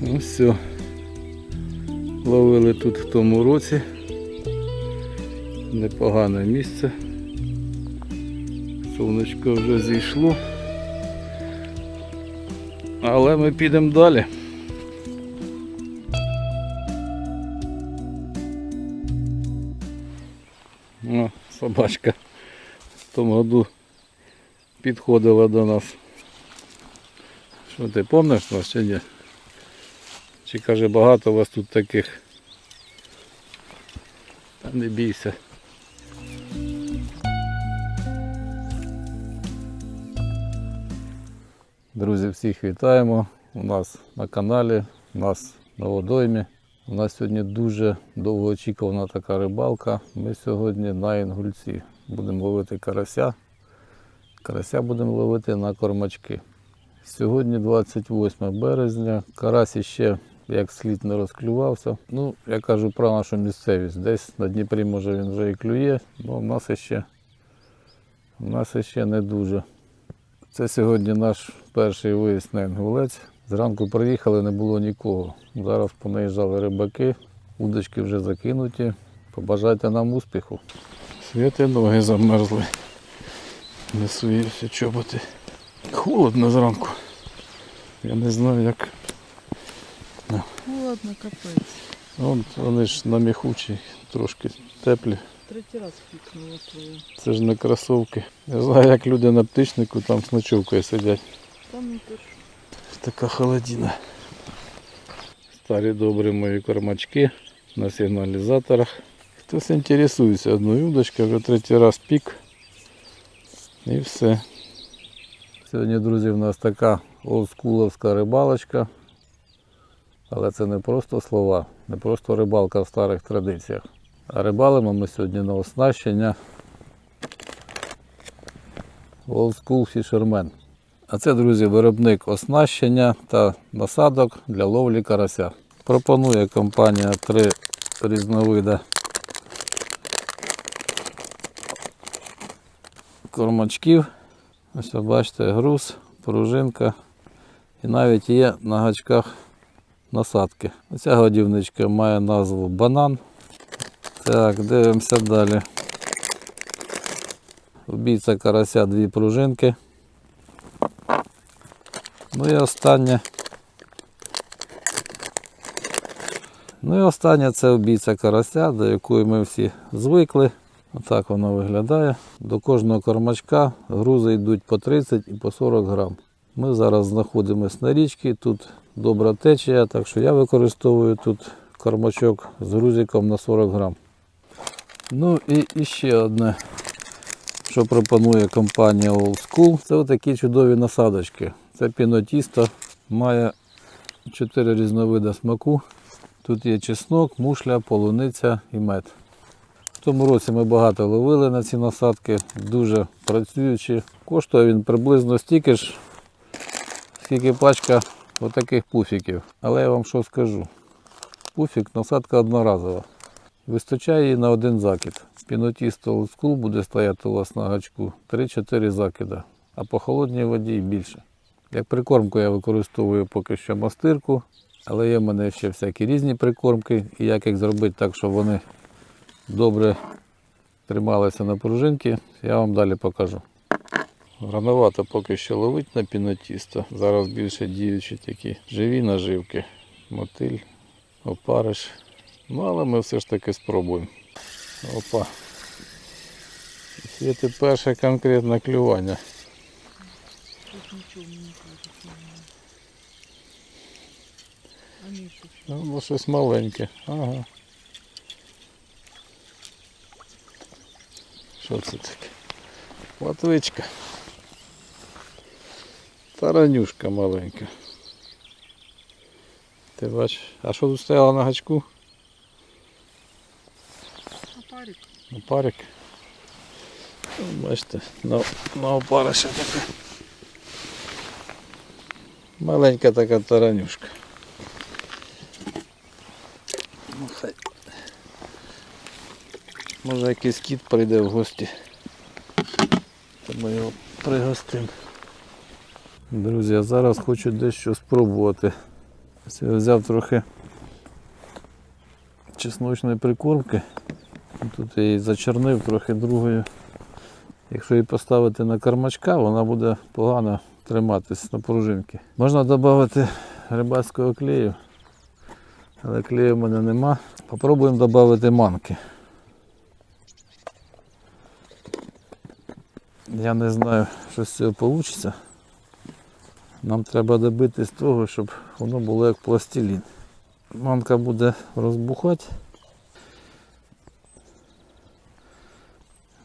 Ну все. Ловили тут в тому році. Непогане місце. Сонечко вже зійшло. Але ми підемо далі. О, собачка в тому году підходила до нас. Що ти пам'ятаєш нас чи ні? Чи каже багато у вас тут таких? Та не бійся. Друзі, всіх вітаємо. У нас на каналі, у нас на водоймі. У нас сьогодні дуже довгоочікувана така рибалка. Ми сьогодні на інгульці. Будемо ловити карася. Карася будемо ловити на кормачки. Сьогодні 28 березня. Карась іще як слід не розклювався. Ну, я кажу про нашу місцевість. Десь на Дніпрі може він вже і клює, але в нас іще, в нас іще не дуже. Це сьогодні наш перший виїзд на інгулець. Зранку приїхали, не було нікого. Зараз понаїжджали рибаки, удочки вже закинуті. Побажайте нам успіху. Світи ноги замерзли. Не суєвся чоботи. Холодно зранку. Я не знаю як. Холодно, капець. Вон, вони ж на міхучі, трошки теплі. Третій раз пікнуло твоє. Це ж не кросовки. Я знаю, як люди на птичнику там з ночовкою сидять. Там не пишу. Така холодина. Старі добрі мої кормачки на сигналізаторах. Хтось інтересується одною удочкою, вже третій раз пік. І все. Сьогодні, друзі, в нас така олдскуловська рибалочка. Але це не просто слова, не просто рибалка в старих традиціях. А рибалимо ми сьогодні на оснащення Old School Fisherman. А це, друзі, виробник оснащення та насадок для ловлі карася. Пропонує компанія три різновиди кормачків. Ось бачите, груз, пружинка. І навіть є на гачках насадки. Ця годівничка має назву банан. Так, дивимося далі. Убійця карася дві пружинки. Ну і останнє. Ну і останнє це убійця карася, до якої ми всі звикли. Отак воно виглядає. До кожного кормачка грузи йдуть по 30 і по 40 грам. Ми зараз знаходимося на річці, тут добра течія, так що я використовую тут кормачок з грузиком на 40 грам. Ну і, ще одне, що пропонує компанія Old School, це такі чудові насадочки. Це пінотісто, має 4 різновиди смаку. Тут є чеснок, мушля, полуниця і мед. В тому році ми багато ловили на ці насадки, дуже працюючі. Коштує він приблизно стільки ж, скільки пачка отаких пуфіків. Але я вам що скажу. Пуфік насадка одноразова. Вистачає її на один закид. Пінотісто School буде стояти у вас на гачку 3-4 закида, а по холодній воді і більше. Як прикормку я використовую поки що мастирку, але є в мене ще всякі різні прикормки. І як їх зробити так, щоб вони добре трималися на пружинки, я вам далі покажу. Рановато поки що ловить на пінотісто. Зараз більше діючі такі живі наживки. Мотиль, опариш. Ну, але ми все ж таки спробуємо. Опа. Це перше конкретне клювання. Тут нічого не кажуть. Ну, бо щось маленьке. Ага. Що це таке? Платвичка. Таранюшка маленька. Ти бачиш? А що тут стояло на гачку? Опарик. Опарик. Бачите, на, на опариша таке. Маленька така таранюшка. Ну, хай. Може якийсь кіт прийде в гості. То ми його пригостимо. Друзі, я зараз хочу дещо спробувати Я взяв трохи чесночної прикормки. Тут я її зачернив трохи другою. Якщо її поставити на кормачка, вона буде погано триматись на пружинки. Можна додати рибацького клею, але клею в мене нема. Попробуємо додати манки. Я не знаю, що з цього вийде. Нам треба добитись того, щоб воно було як пластилін. Манка буде розбухати.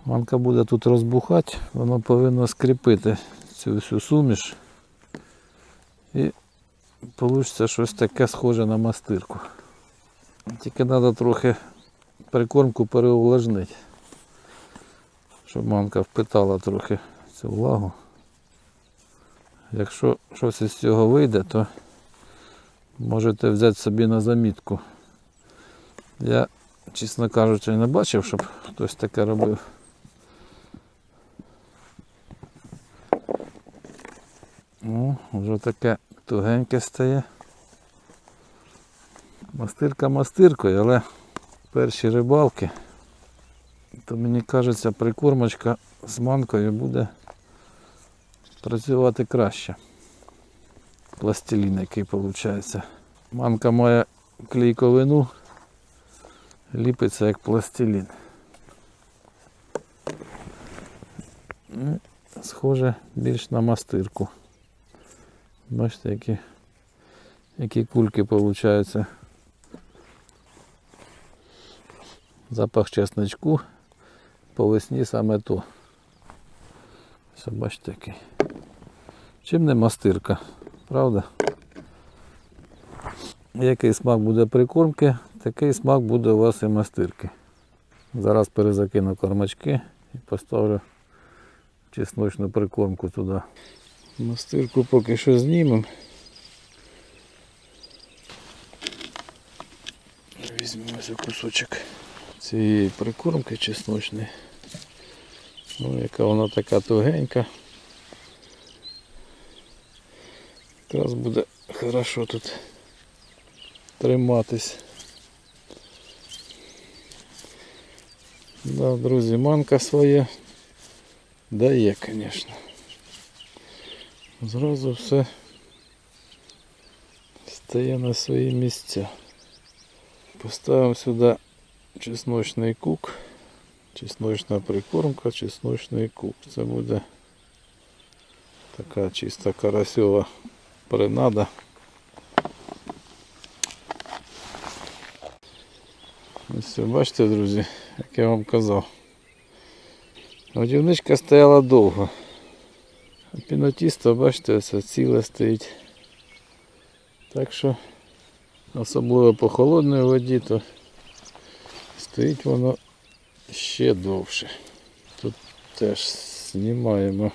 Манка буде тут розбухати, воно повинно скріпити цю всю суміш. І вийде щось таке схоже на мастирку. Тільки треба трохи прикормку переувлажнити, щоб манка впитала трохи цю влагу. Якщо щось із цього вийде, то можете взяти собі на замітку. Я, чесно кажучи, не бачив, щоб хтось таке робив. О, вже таке тугеньке стає. Мастирка мастиркою, але перші рибалки, то мені кажеться, прикормочка з манкою буде працювати краще. Пластилін, який виходить. Манка має клейковину, ліпиться як пластилін. Ну, Схоже більш на мастирку. Бачите, які, які кульки виходять. Запах чесночку по весні саме то. Бачите який. Чим не мастирка, правда? Який смак буде прикормки, такий смак буде у вас і мастирки. Зараз перезакину кормачки і поставлю чесночну прикормку туди. Мастирку поки що знімемо. Візьмемо кусочок цієї прикормки чесночної. Ну, яка вона така тугенька. Якраз буде хорошо тут триматись. Да, друзі, манка своє дає, звісно. Зразу все стає на свої місця. Поставимо сюди чесночний кук, чесночна прикормка, чесночний кук. Це буде така чиста карасьова принада. Ось все, бачите, друзі, як я вам казав. Годівничка стояла довго. А пінотісто, бачите, ось ціле стоїть. Так що, особливо по холодній воді, то стоїть воно ще довше. Тут теж знімаємо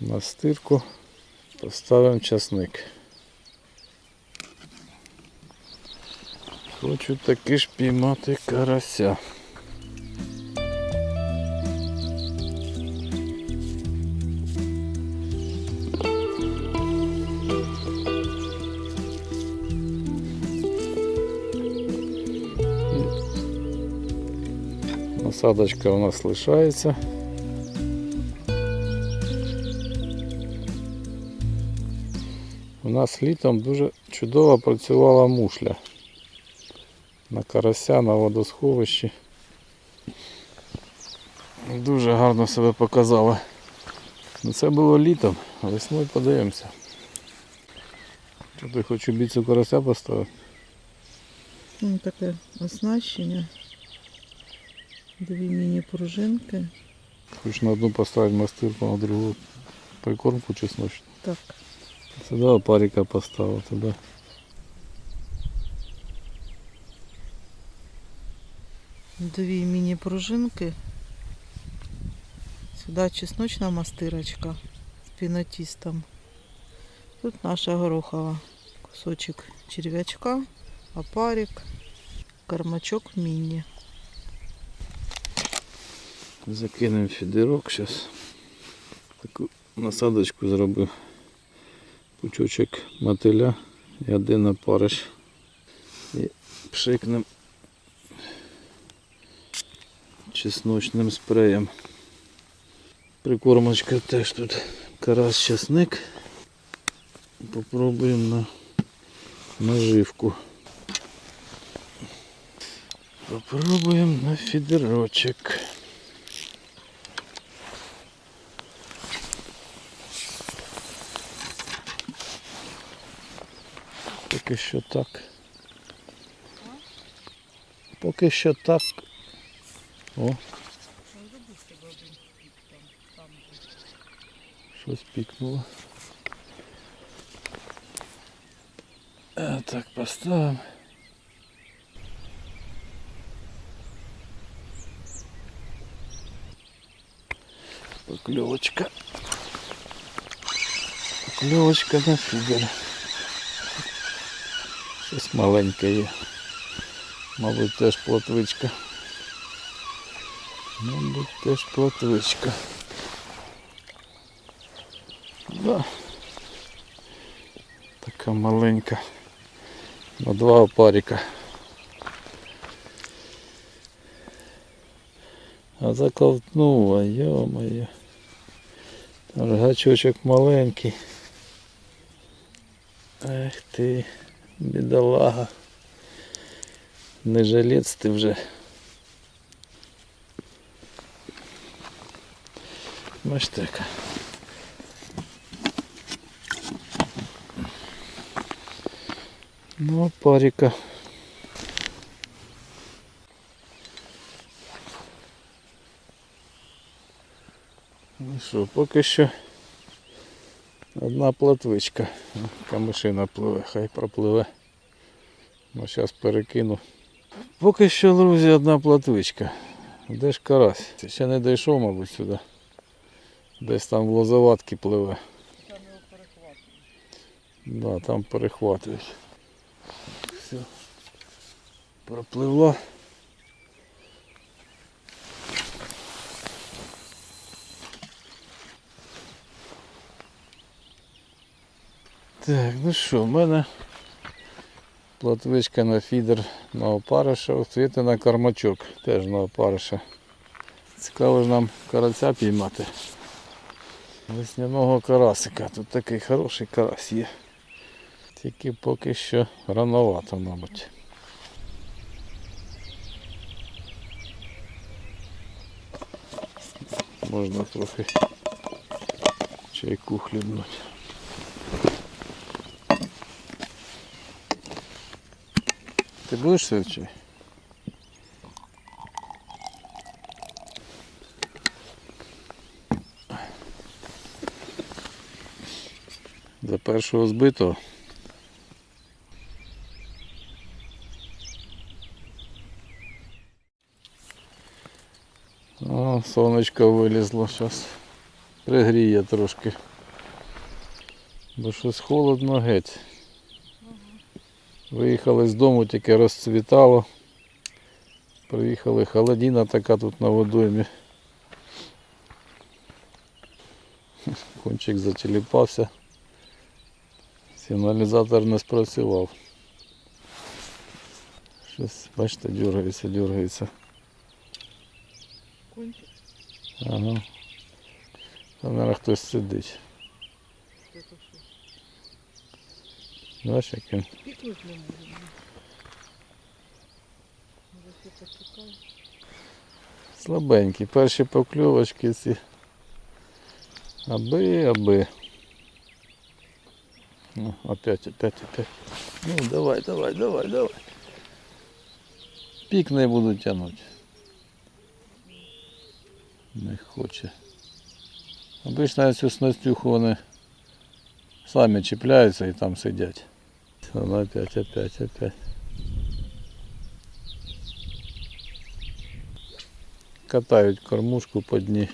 настирку, поставимо часник. Хочу таки ж піймати карася. Насадочка у нас лишається. У нас літом дуже чудово працювала мушля на карася, на водосховищі. Дуже гарно себе показала. Ну, Це було літом, весною подивимося. Що ти хочу бійцю карася поставити? Ну, таке оснащення. Дві міні-пружинки. Хоч на одну поставити мастирку, на другу прикормку чесночну. Так. Сюди опарика поставив, туди. Дві міні-пружинки. Сюди чесночна мастирочка з пінотістом. Тут наша горохова. Кусочок черв'ячка, опарик, кормачок міні. Закинемо фідерок зараз. Таку насадочку зробив. Пучочок мотиля і один опариш. І пшикнем чесночним спреєм. Прикормочка теж тут карась чесник. Попробуємо на наживку. Попробуємо на фідерочок. Поки що так. Поки що так. О. Щось пікнуло. Е, Так, поставимо. Поклевочка. Поклевочка на фідер. Щось маленьке є. Мабуть, теж плотвичка. Мабуть, теж плотвичка. Да. Така маленька. На два опарика. А заковтнула, йо-моє. Рогачочок маленький. Ех ти, бідолага. Не жалець ти вже. Маштека. Ну, парика. Ну що, поки що одна платвичка. Камишина пливе, хай пропливе. Ну, зараз перекину. Поки що, друзі, одна платвичка. Де ж карась? Ще не дійшов, мабуть, сюди. Десь там в лозоватки пливе. Там його Да, там перехватують. Все. Пропливла. Так, ну що, в мене платвичка на фідер на опариша, світи на кормачок теж на опариша. Цікаво ж нам карася піймати. Весняного карасика. Тут такий хороший карась є. Тільки поки що рановато, мабуть. Можна трохи чайку хлібнути. Ти будеш чай? За першого збитого. О, сонечко вилізло зараз. Пригріє трошки. Бо щось холодно геть. Виїхали з дому, тільки розцвітало. Приїхали холодина така тут на водоймі. Кончик зачеліпався. Сигналізатор не спрацював. Щось, бачите, дергається, дергається. Кончик. Ага. Там, наверное, хтось сидить. Бачиш, як він. Пікнуть не можемо. Може все потікає. Слабенький. Перші покльовочки ці. Аби, аби. Ну, опять, опять, опять. Ну, давай, давай, давай, давай. Пік не буду тягнути. Не хоче. Обично цю снастюху вони самі чіпляються і там сидять. Воно опять, опять, опять. Катають кормушку по дні.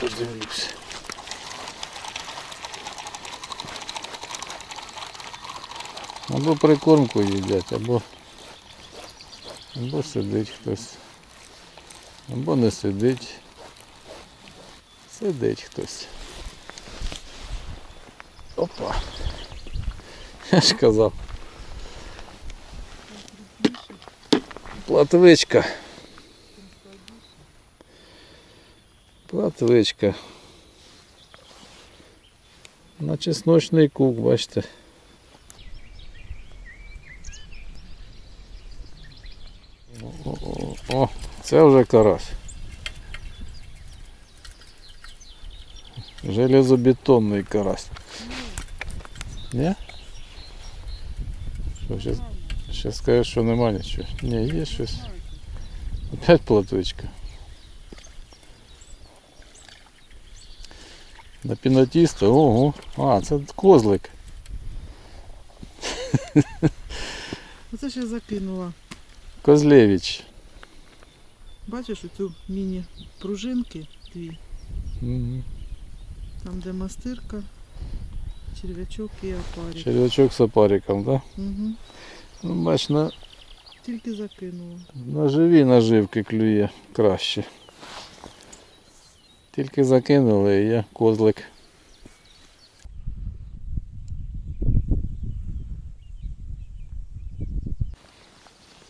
Подивлюсь. Або прикормку їдять, або, або сидить хтось. Або не сидить. Сидить хтось. Опа. Я ж казав. Платвичка. Платвичка. На чесночний кук, бачите. О, о, о, це вже карась. Железобетонний карась. Ні? Що, ще, ще скажеш, що нема нічого. Ні, є щось. Опять платвичка. На пінатіста, ого. А, це козлик. Оце я закинула. Козлевич. Бачиш оцю міні-пружинки дві. Угу. Там, де мастирка, черв'ячок і опарик. Червячок з опариком, так? Да? Угу. Ну, бач, на, Тільки закинула. на живі наживки клює краще. Тільки закинули і є козлик.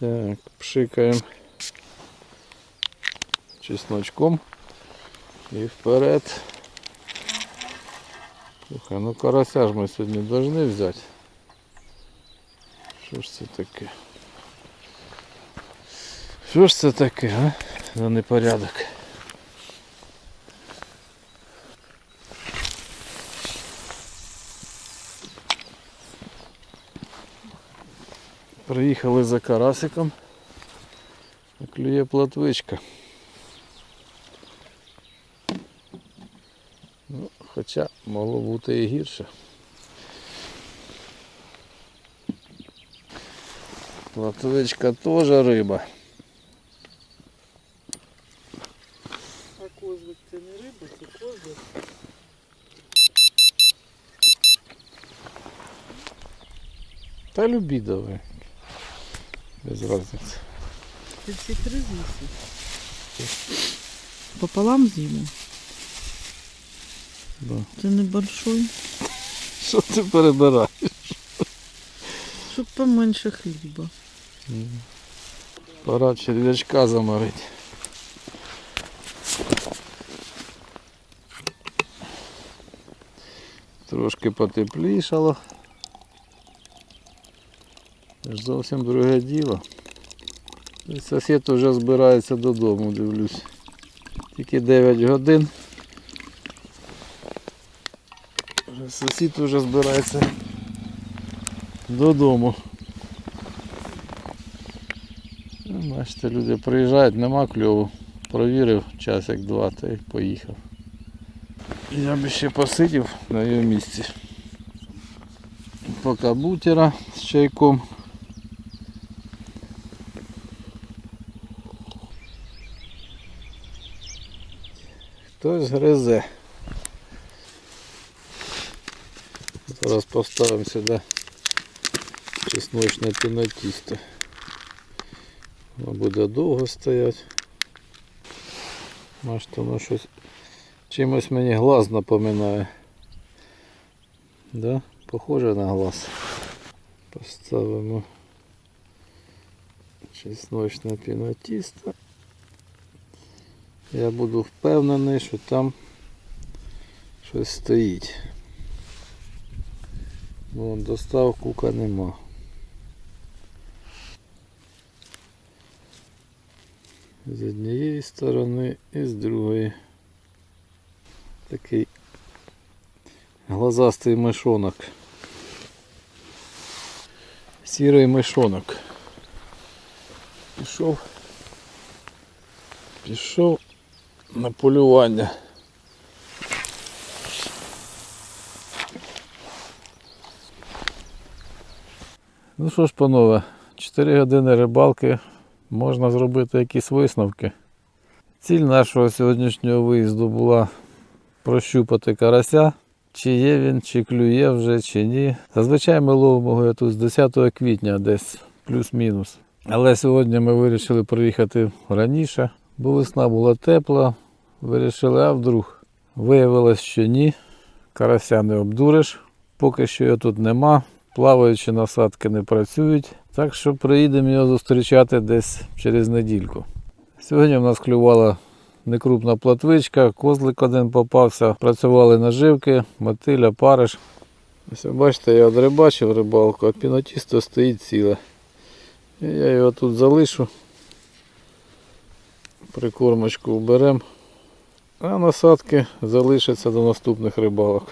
Так, пшикаємо чесночком і вперед. Слухай, ну карася ж ми сьогодні повинні взяти. Що ж це таке? Що ж це таке, а? За непорядок. Приїхали за карасиком. Клює платвичка. Ну, хоча могло бути і гірше. Платвичка теж риба. А козлик це не риба, це козлик. Та любі давай. Без разниці. Ти всі три з'їси. Пополам з'їмо. Да. Це небольшой. Що ти перебираєш? Щоб поменше хліба. Пора черв'ячка заморити. Трошки потеплішало. Це ж зовсім друге діло. Сусід вже збирається додому, дивлюсь. Тільки 9 годин. Сусід вже збирається додому. Ну, Бачите, люди приїжджають, нема кльову. Провірив часик два та й поїхав. Я би ще посидів на його місці. Поки бутера з чайком. Хтось гризе. Зараз поставимо сюди чесночне пінотісто. Воно буде довго стояти. Бачите, воно щось чимось мені глаз напоминає. Да? Похоже на глаз. Поставимо чесночне пінотісто. Я буду впевнений, що там щось стоїть. Вон достав кука нема. з однієї сторони і з другої. Такий глазастий мишонок. Сірий мишонок. Пішов. Пішов на полювання. Ну що ж, панове, 4 години рибалки можна зробити якісь висновки. Ціль нашого сьогоднішнього виїзду була прощупати карася, чи є він, чи клює вже, чи ні. Зазвичай ми ловимо тут з 10 квітня, десь плюс-мінус. Але сьогодні ми вирішили приїхати раніше, бо весна була тепла. Вирішили, а вдруг. Виявилось, що ні. Карася не обдуриш. Поки що його тут нема. Плаваючі насадки не працюють. Так що приїдемо його зустрічати десь через недільку. Сьогодні в нас клювала некрупна платвичка, козлик один попався, працювали наживки, мотиля, париш. Ось бачите, я одрибачив рибалку, а пінотісто стоїть ціле. Я його тут залишу. Прикормочку уберемо. А насадки залишаться до наступних рибалок.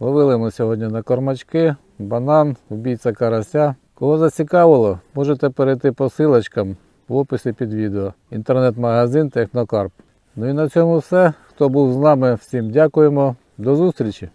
Ловили ми сьогодні на кормачки, банан, убійця карася. Кого зацікавило, можете перейти по силочкам в описі під відео. Інтернет-магазин Технокарп. Ну і на цьому все. Хто був з нами, всім дякуємо. До зустрічі!